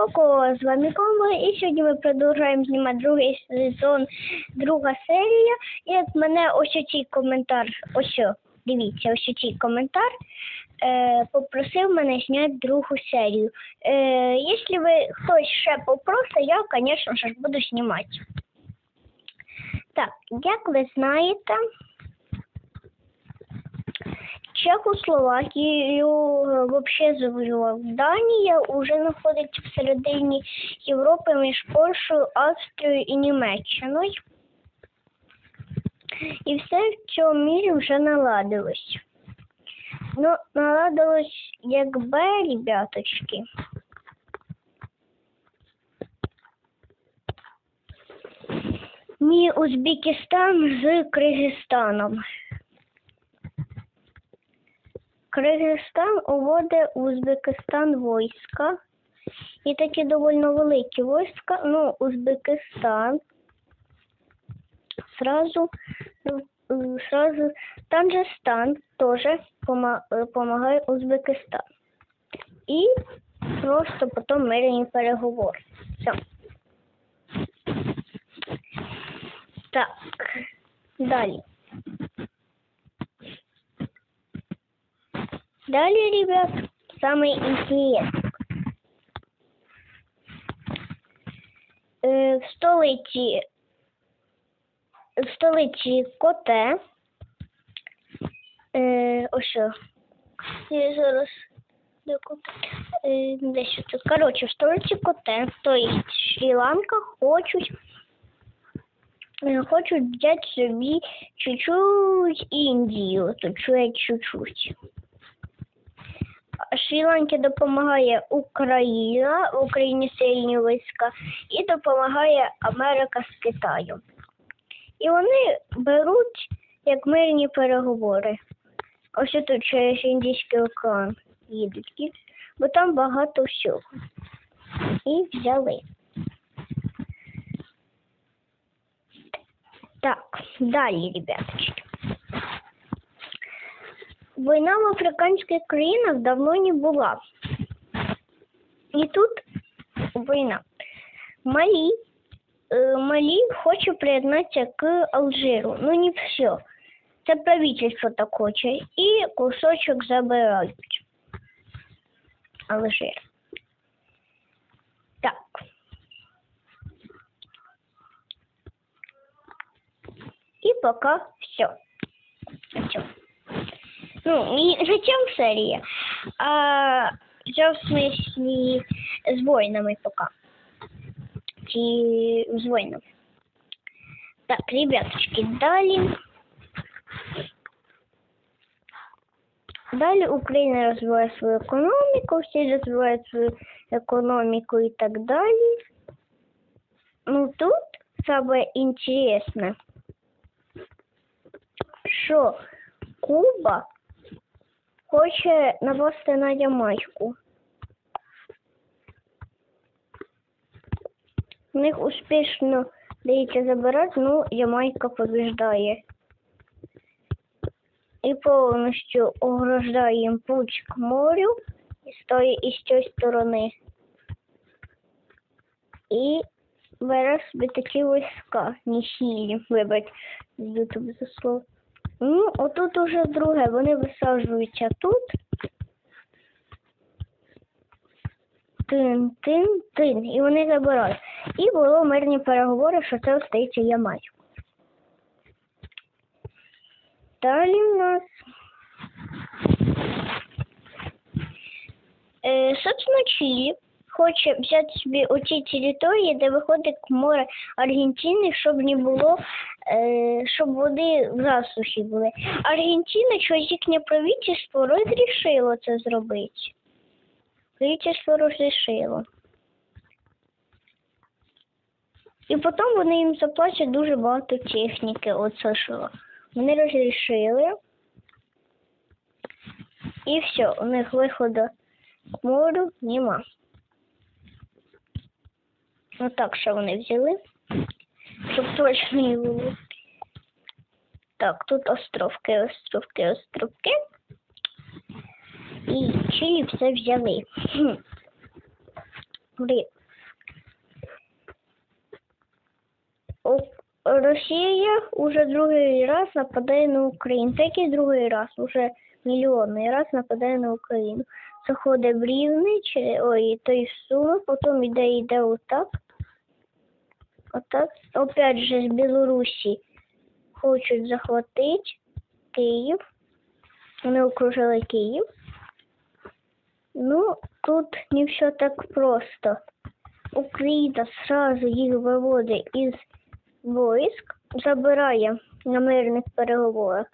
Коко, з вами Комо, і сьогодні ми продовжуємо знімати другий сезон, друга серія. І от мене ось цей коментар, ось, о, дивіться, ось цей коментар е, попросив мене зняти другу серію. Е, якщо ви хтось ще попросить, я, звісно ж, буду знімати. Так, як ви знаєте, Чехословакію взагалі завоював Данія, вже знаходиться всередині Європи між Польщею, Австрією і Німеччиною. І все в цьому мірі вже наладилось. Ну, наладилось якби, ребяточки. Мій Узбекистан з Киргизстаном. Киргизстан уводить Узбекистан війська. І такі доволі великі війська. Ну, Узбекистан сразу, э, сразу Таджикистан тоже помогает Узбекистан. І просто потім мирні переговори. Все. Так, далі. Далее, ребят, самый интересный. Е, В столиці столиці Коте. Е, ось що. Я зараз? Е, десь тут. Коротше, в столиці Коте, то есть Шрі-Ланка хочуть е, хочуть взяти собі чуть-чуть Індію, чуть чуть-чуть. Шрі-Ланки допомагає Україна, в Україні сильні війська, і допомагає Америка з Китаєм. І вони беруть як мирні переговори. Ось тут через Індійський океан їдуть, бо там багато всього. І взяли. Так, далі, ребяточки. Война в африканских країнах давно не була. І тут війна. Малі, е, Малі хоче приєднатися к Алжиру. Ну не все. Це правительство так хоче. І кусочок забирають. Алжир. Так. І поки все. Все. Ну, не зачем серия? А все в смысле с воинами пока. Ті з воинами. Так, ребяточки, далі. Далі Україна розвиває свою економіку, всі розвивають свою економіку і так далі. Ну тут саме інтересне, що Куба хоче напасти на Ямайку. У них успішно дається забирати, ну Ямайка побіждає. І повністю ограждає їм путь к морю і стоїть із цієї сторони. І бере собі такі війська, не сілі, вибач, з ютуб за слово. Ну, отут уже друге, вони висаджуються тут. Тин, тин, тин. І вони забирають. І було мирні переговори, що це остається Ямайка. Далі у нас. Е, собственно, Чилі хоче взяти собі оці території, де виходить море Аргентини, щоб не було, е, щоб води в засухі були. Аргентина, щось їхнє правительство розрішило це зробити. Правительство розрішило. І потім вони їм заплатять дуже багато техніки, оце що. Вони розрішили. І все, у них виходу к морю нема. Ну так, що вони взяли, щоб точно не було. Так, тут островки, островки, островки. І чилі все взяли. О- Росія уже другий раз нападає на Україну. Та який другий раз? Уже мільйонний раз нападає на Україну. Заходить в Рівне, ой, той Суми, потім йде, йде отак. Отак. Опять же з Білорусі хочуть захватити Київ. Вони окружили Київ. Ну, тут не все так просто. Україна сразу їх виводить із войск, забирає на мирних переговорах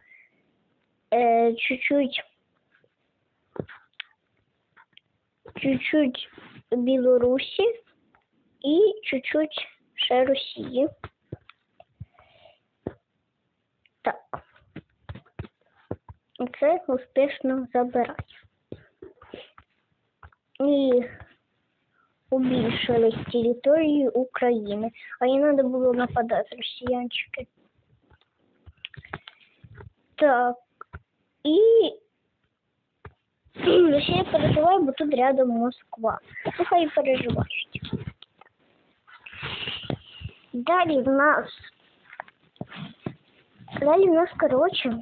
е, чуть-чуть чуть-чуть Білорусі і чуть-чуть ще Росії. Так. Це успішно забирає. І убільшили територію України, а їй треба було нападати росіянчики. Так. І Росія переживає, бо тут рядом Москва. Ну, хай. Далі в нас. Далі в нас, короче,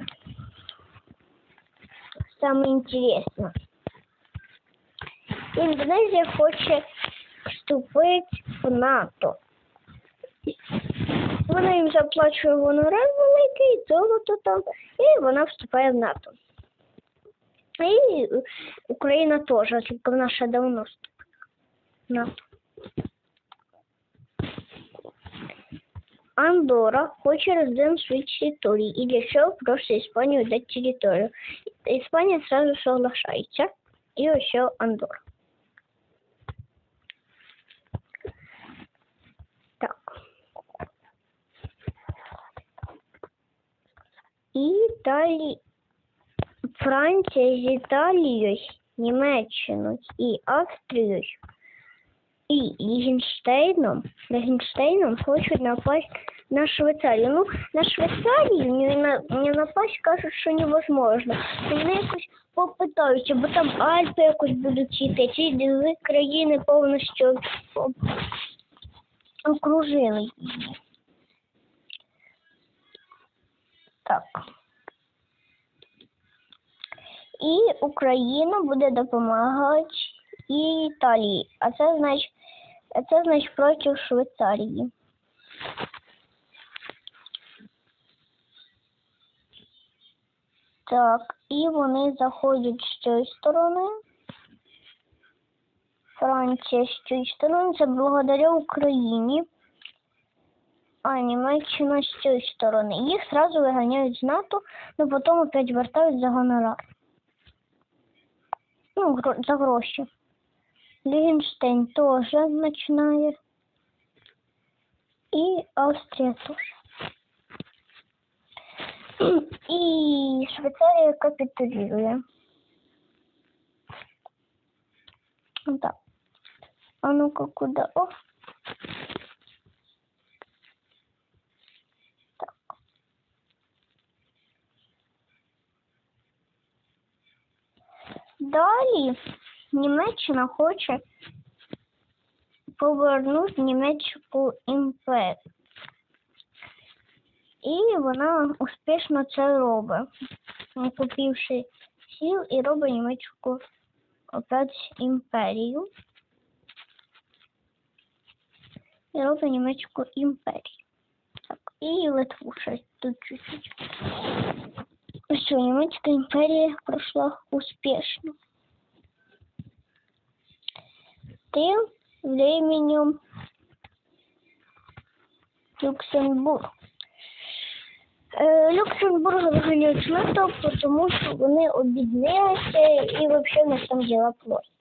самое интересное. Індонезія хоче вступити в НАТО. Вона їм заплачує гонорар великий, золото там, і вона вступає в НАТО. І Україна теж, тільки вона ще давно вступила в НАТО. Андора хоче розділити свої території і для цього просить Іспанію дати територію. Іспанія сразу соглашається. І ось ще Андора. Так. І далі Франція з Італією, Німеччиною і І Лігенштейном, Лігенштейном хочуть напасть на Швейцарію. Ну, на Швейцарію не, на, напасть кажуть, що невозможно. Вони якось попитаються, бо там Альпи якось будуть йти. Ці дві країни повністю окружили. Так. І Україна буде допомагати і Італії. А це значить, це значить проти Швейцарії. Так, і вони заходять з цієї сторони. Франція з цієї сторони. Це благодаря Україні. А Німеччина з цієї сторони. Їх сразу виганяють з НАТО, но потім опять вертають за гонорар. Ну, за гроші. Ліхтенштейн теж починає. І Австрія теж. І Швейцарія капітулює. Так. А ну-ка, куда? О. Так. Далі Німеччина хоче повернути німецьку імперію. І вона успішно це робить, накопивши сил і робить німецьку опять імперію. І робить німецьку імперію. Так, і Литву ще тут чуть-чуть. Все, німецька імперія пройшла успішно. Тем временем Люксембург. Е, Люксембург виганяють з НАТО, тому що вони обіднилися і взагалі в них там діла плохі.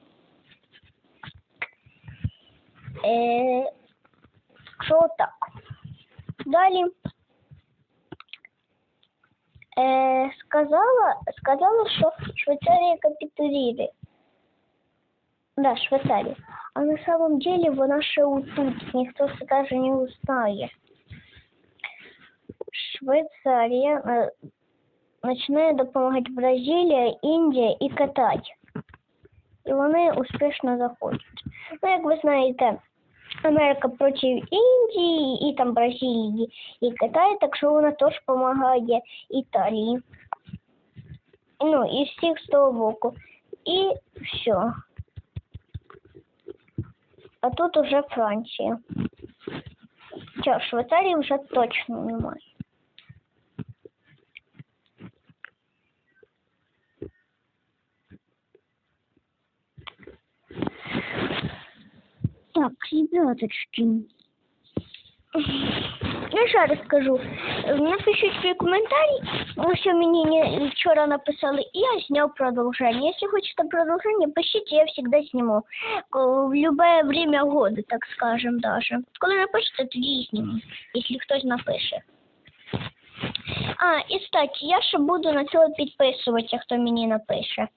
Е, що так. Далі е, сказала, сказала, що Швейцарія капітулює. Да, Швейцария. А на самом деле вона ще тут, ніхто це даже не узнає. Швейцарія е, починає допомагати Бразилія, Індія і Китай. І вони успішно заходять. Ну, як ви знаєте, Америка проти Індії, і там Бразилії, і Китай, так що вона теж допомагає Італії. Ну, і всіх з того боку. І все. А тут уже Франція. Що, Швейцарії вже точно немає. Так, ребяточки. Я ще раз скажу. Напишіть свої коментарі. Ось що мені вчора написали, і я зняв продовження. Якщо хочете продовження, пишіть, я завжди зніму. В любое время года, так скажем даже. Коли напишете, тоді і зніму, якщо хтось напише. А, і кстати, я ще буду на цього підписуватися, хто мені напише.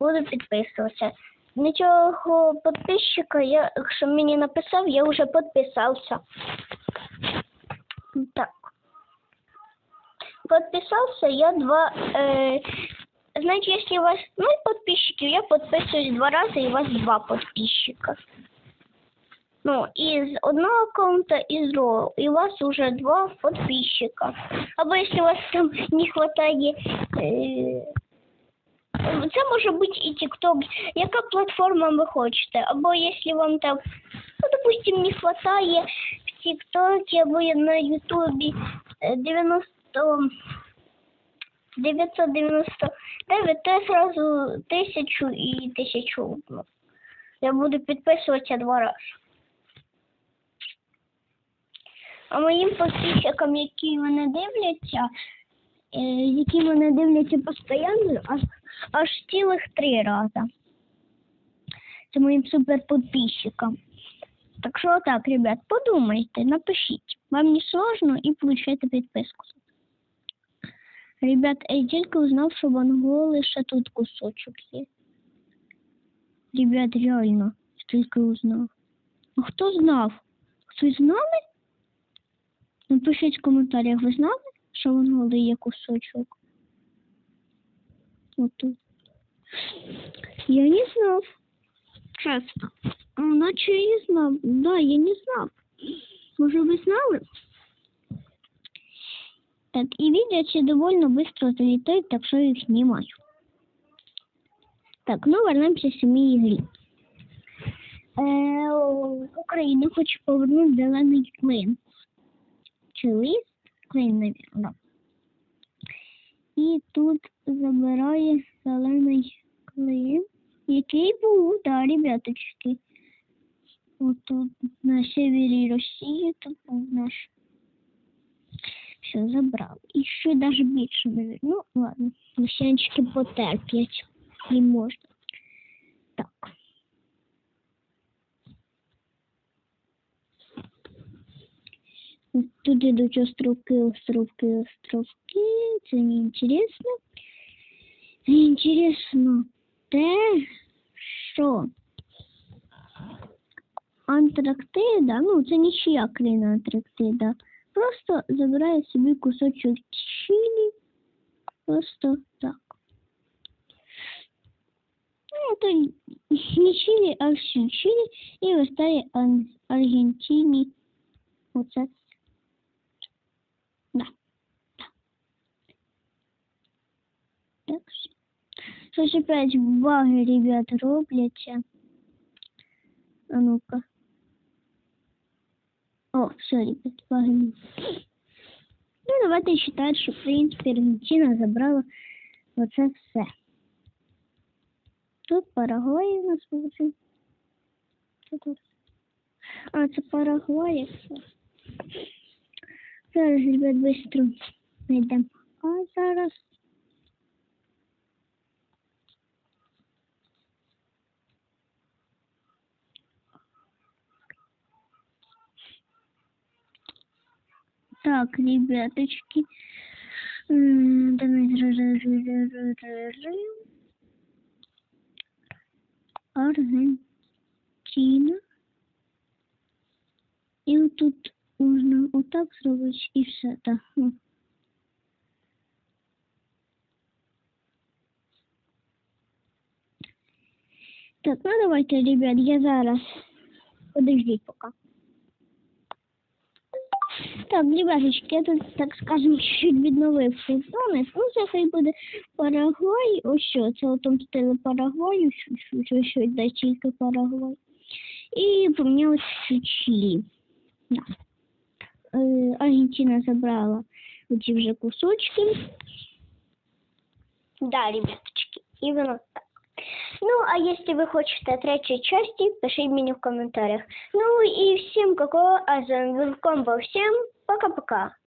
Буду підписуватися. На цього підписчика, я, що мені написав, я вже підписався. Так. Подписался я два... Э, знаете, если у вас ноль подписчиков, я подписываюсь два раза, и у вас два подписчика. Ну, из одного аккаунта, из другого. И у вас уже два подписчика. Або если у вас там не хватает... Э, це може бути і TikTok. Яка платформа ви хочете? Або якщо вам там, ну, допустим, не хватає TikTok або на Ютубі е, 90 999, то сразу тисячу і тисячу одну. Я буду підписуватися два рази. А моїм підписчикам, які мене дивляться, е, які мене дивляться постійно, аж, аж цілих три рази. Це моїм суперподписчикам. Так що так, ребят, подумайте, напишіть. Вам не сложно і получайте підписку. Ребят, я тільки узнав, що в Анголи ще тут кусочок є. Ребят, реально, я тільки узнав. А хто знав? Хтось знали? Напишіть в коментарях, ви знали, що в Анголи є кусочок? Отут. Я не знав. Чесно. Ну, Наче я. Да, я не знав. Може, ви знали? Так, и видео все довольно быстро залетают, так что я их снимаю. Так, ну вернемся к самій ігрі. Е, Україна хоче повернути зелений клин. Чи лист? Клин, навірно. І тут забирає зелений клин, який був, да, ребяточки. Отут на севері Росії тут був наш. Все, забрав. І ще навіть більше, навіть. Ну, ладно, лисянчики потерплять. Не можна. Так. Тут ідуть островки, островки, островки. Це не інтересно. Інтересно те, що Антарктида, ну це нічия країна Антарктида. Просто забирає собі кусочок чилі. Просто так. Ну, то не чилі, а всю чилі і вистає Ан- Аргентині. Оце. Да. Так. Так. Щось опять баги, ребят, робляться. А ну-ка. О, все, ребят, баги. Ну, давайте вважати, що, в принципі, Аргентина забрала оце все. Тут Парагвай у нас. Тут? А, це Парагвай. все. Зараз, ребят, быстро знайдемо. А зараз. Так, ребяточки. Аргентина. Тут можна отак зробити і все. Так. ну. Так, ну давайте, ребят, я зараз Подождіть поки. Ребяточки, я так скажем, чуть-чуть відновив сезони. Ну, це хай буде Парагвай. Ось що, це стилі Парагваю, що, що, що тільки Парагвай. І помінялось Чилі. Да. Е, Аргентина забрала ці вже кусочки. Да, ребяточки, именно так. Ну, а если вы хотите третьей части, пишите мне в комментариях. Ну и всем какого, а за всем ಅಕ್ಕ ಪಕ್ಕ